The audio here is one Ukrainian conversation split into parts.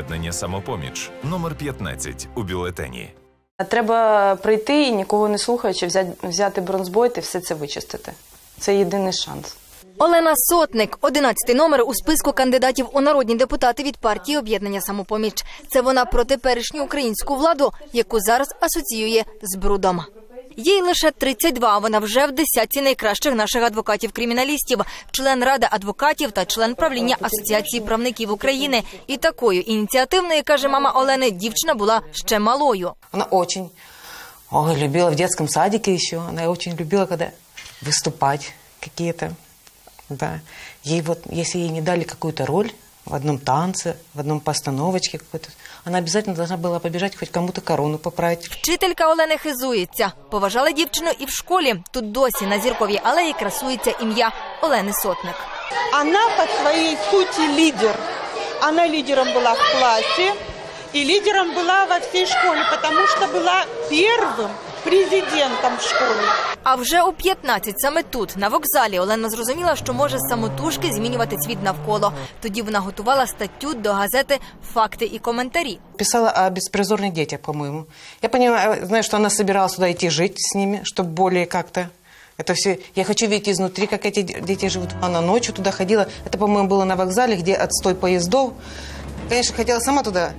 Об'єднання самопоміч номер 15 у бюлетені. Треба прийти і нікого не слухаючи, взяти, взяти бронзбойт і все це вичистити. Це єдиний шанс. Олена Сотник, 11 номер у списку кандидатів у народні депутати від партії Об'єднання Самопоміч. Це вона про теперішню українську владу, яку зараз асоціює з брудом. Їй лише 32, Вона вже в десятці найкращих наших адвокатів-криміналістів, член ради адвокатів та член правління Асоціації правників України. І такою ініціативною, каже мама Олени, дівчина була ще малою. Она очень ой, любила в детском садике еще. Она очень любила, когда выступать какие-то. Да. Ей вот, если ей не дали какую-то роль в одном танце, в одном постановочке какой-то, она обязательно должна была побежать хоть кому-то корону поправить. Вчителька Олени хизується. Поважали дівчину і в школі. Тут досі на зірковій алеї красується ім'я Олени Сотник. Она по своей сути лидер. Она лидером была в классе и лидером была во всей школе, потому что была первым президентом в школе. А вже у 15 саме тут, на вокзалі, Олена зрозуміла, що може самотужки змінювати світ навколо. Тоді вона готувала статтю до газети Факти і коментарі. Писала о беспризорных детях, по-моему. Я понимаю, знаю, что она собиралась туда идти жить с ними, чтобы более как-то это все... Я хочу видеть изнутри, как эти де- дети живут. Она ночью туда ходила. Это, по-моему, было на вокзале, где отстой поездов. Конечно, хотела сама туда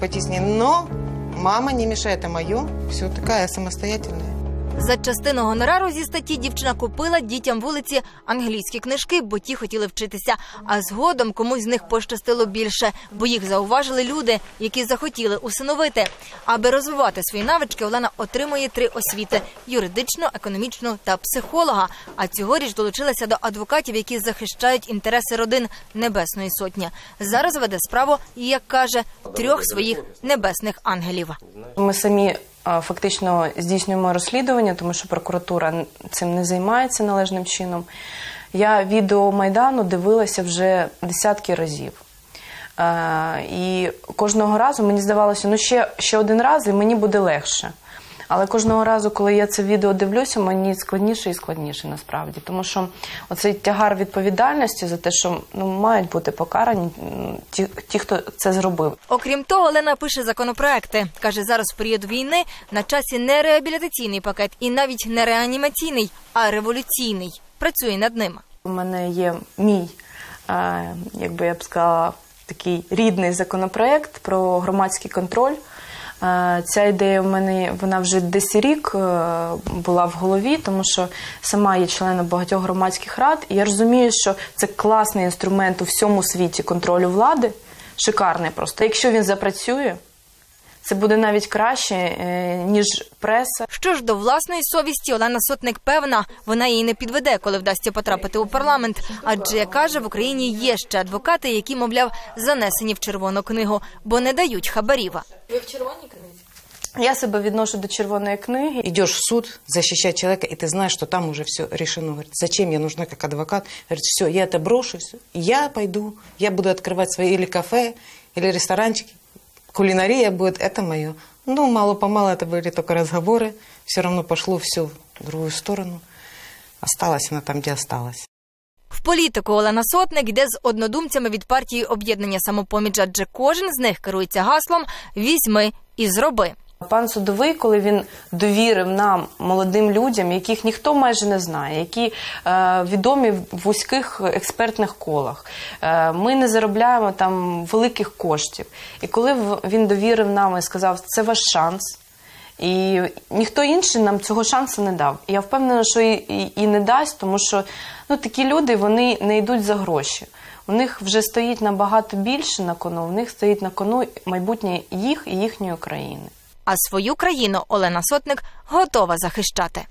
пойти с ней, но мама не мешает, а мое. Все такая самостоятельная. За частину гонорару зі статті дівчина купила дітям вулиці англійські книжки, бо ті хотіли вчитися. А згодом комусь з них пощастило більше, бо їх зауважили люди, які захотіли усиновити. Аби розвивати свої навички, Олена отримує три освіти: юридичну, економічну та психолога. А цьогоріч долучилася до адвокатів, які захищають інтереси родин Небесної Сотні. Зараз веде справу, як каже, трьох своїх небесних ангелів. Ми самі фактично здійснюємо розслідування, тому що прокуратура цим не займається належним чином. Я відео Майдану дивилася вже десятки разів. І кожного разу мені здавалося, ну ще, ще один раз і мені буде легше. Але кожного разу, коли я це відео дивлюся, мені складніше і складніше насправді. Тому що оцей тягар відповідальності за те, що ну, мають бути покарані ті, ті, хто це зробив. Окрім того, Олена пише законопроекти. Каже, зараз в період війни на часі не реабілітаційний пакет і навіть не реанімаційний, а революційний. Працює над ним. У мене є мій, е, як я б сказала, такий рідний законопроект про громадський контроль. Е, Ця ідея в мене вона вже десь рік е, була в голові, тому що сама є членом багатьох громадських рад, і я розумію, що це класний інструмент у всьому світі контролю влади, шикарний просто. Якщо він запрацює, це буде навіть краще, е, ніж преса. Що ж до власної совісті, Олена Сотник певна, вона її не підведе, коли вдасться потрапити у парламент. Адже як каже, в Україні є ще адвокати, які, мовляв, занесені в червону книгу, бо не дають хабарів. Ви в книзі? Я себе відношу до червоної книги. Идешь в суд защищать человека, и ты знаешь, что там уже все решено. Говорит, зачем я нужна как адвокат? Говорит, все, я это брошу, все. Я пойду, я буду открывать свои или кафе, или ресторанчики. Кулинария будет, это мое. Ну, мало-помалу это были только разговоры. Все равно пошло все в другую сторону. Осталась она там, где осталась. В політику Олена Сотник йде з однодумцями від партії об'єднання самопоміч, адже кожен з них керується гаслом Візьми і зроби. Пан судовий, коли він довірив нам, молодим людям, яких ніхто майже не знає, які е, відомі в вузьких експертних колах, е, ми не заробляємо там великих коштів. І коли він довірив нам і сказав, це ваш шанс. І ніхто інший нам цього шансу не дав. Я впевнена, що і, і, і не дасть, тому що ну, такі люди вони не йдуть за гроші. У них вже стоїть набагато більше на кону, у них стоїть на кону майбутнє їх і їхньої країни. А свою країну Олена Сотник готова захищати.